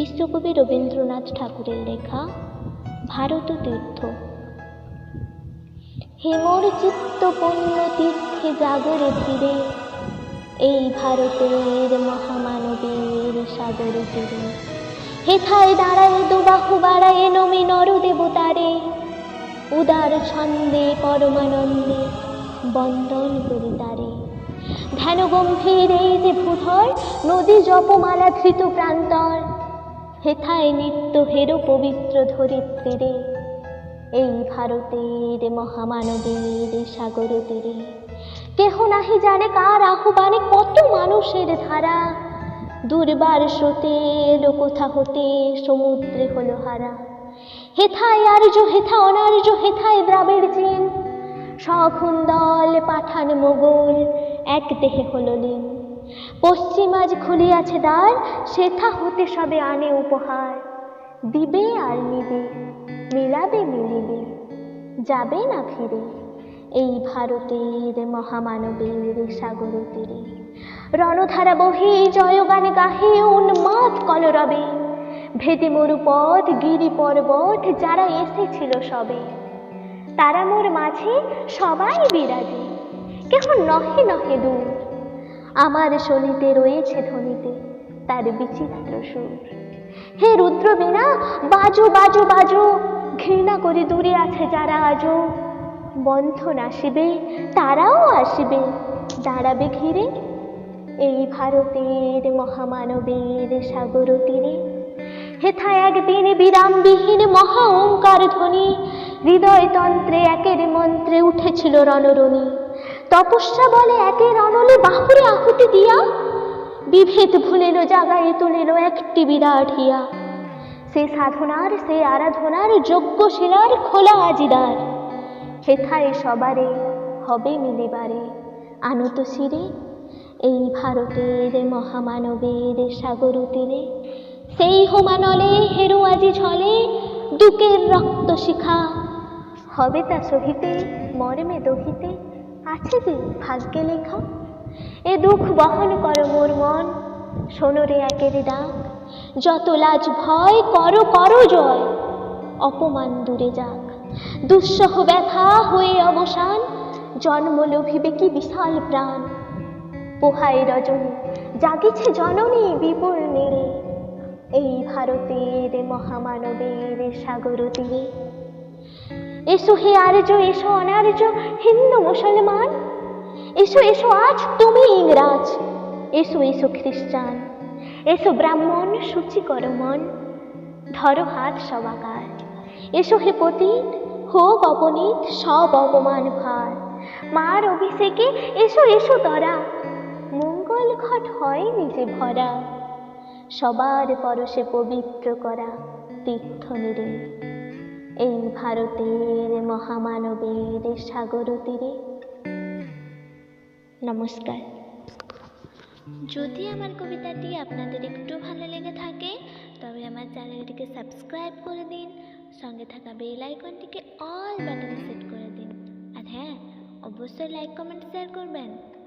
রবীন্দ্রনাথ ঠাকুরের লেখা ভারত তীর্থ। হেমর চিত্ত পুণ্য তীর্থে জাগরে ধীরে এই ভারতের মহামানবীর সাগর তীরে। হেথায় দাঁড়ায় দুবাহু বাড়ায় নমি নর দেবতারে উদার ছন্দে পরমানন্দে বন্দন করি তারে। ধ্যান গম্ভীর এই যে ভূধর, নদী জপমালা ধৃত প্রান্তর হেথায় নিত্য হেরো পবিত্র ধরিত্রীরে, এই ভারতের মহামানবীর সাগর তীরে। কেহ নাহি জানে কার আহ্বানে কত মানুষের ধারা। দুর্বার স্রোতে এলো কোথা হতে সমুদ্রে হলো হারা। হেথায় আর্য হেথা অনার্য, হেথায় দ্রাবের সখন দল পাঠান মোগল, এক দেহে হলো লীন। পশ্চিম আজ খুলিয়াছে দ্বার, সেথা হতে সবে আনে উপহার। দিবে আর নিবে, মিলাবে মিলিবে, যাবে না ফিরে এই ভারতের মহামানবের সাগর তীরে। রণধারা বহি জয়গান গাহে উন্মাদ কলরবে, ভেদে মরু পথ গিরি পর্বত, যারা এসেছিল সবে। তারা মোর মাঝে সবাই বিরাজে, কেহ নহে নহে দূর আমার শনিতে রয়েছে ধ্বনিতে তার বিচিত্র সুর। হে রুদ্র বীণা বাজো বাজো বাজো, ঘৃণা করে দূরে আছে যারা আজও। বন্ধন আসিবে, তারাও আসিবে, দাঁড়াবে ঘিরে। এই ভারতের মহামানবের সাগর তীরে। হেথা একদিন বিরামবিহীন মহা ওঙ্কার ধ্বনি, হৃদয়তন্ত্রে একের মন্ত্রে উঠেছিল রণরণী। তপস্যা বলে একের অনলে বাহুরে আহুতি দিয়া। বিভেদ ভুলিল জাগায় তুলিল একটি বিরাট হিয়া। সে সাধনার, সে আরাধনার যোগ্য শিলার খোলা আজিদার। হেথায় সবারে হবে মিলিবারে আনত শিরে। এই ভারতের মহামানবের সাগর তীরে। সেই হোমানলে হেরু আজি ঝলে দুকের রক্ত শিখা। হবে তা সহিতে, মর্মে দহিতে। আছে যে ভাগ্যে লেখা? এ দুঃখ বহন কর মোর মন সোনরে একের ডাক, যত লাজ ভয় করো করো জয়, অপমান দূরে যাক। দুঃসহ ব্যথা হয়ে অবসান, জন্ম লোভিবে কি বিশাল প্রাণ? পোহায় রজনী, জাগিছে জননী বিপুল নেড়ে এই ভারতের মহামানবের সাগর তীরে। এসো হে আর্য, এসো অনার্য, হিন্দু, মুসলমান। এসো এসো আজ তুমি ইংরাজ। এসো এসো খ্রিস্টান। এসো ব্রাহ্মণ, সূচি করো মন। ধরো হাত সবাকার এসো হে পতীত, হোক অপনীত, সব অপমান ভার। মার অভিষেকে এসো এসো তরা। মঙ্গল ঘট হয় নিজে ভরা। সবার পরশে পবিত্র করা তীর্থ নিরে। ভারতের মহামানবের সাগর তীরে। নমস্কার। যদি আমার কবিতাটি আপনাদের একটু ভালো লেগে থাকে, তবে আমার চ্যানেলটিকে সাবস্ক্রাইব করে দিন, সঙ্গে থাকা বেল আইকনটিকে অল বাটনে সেট করে দিন। আর হ্যাঁ অবশ্যই লাইক, কমেন্ট শেয়ার করবেন।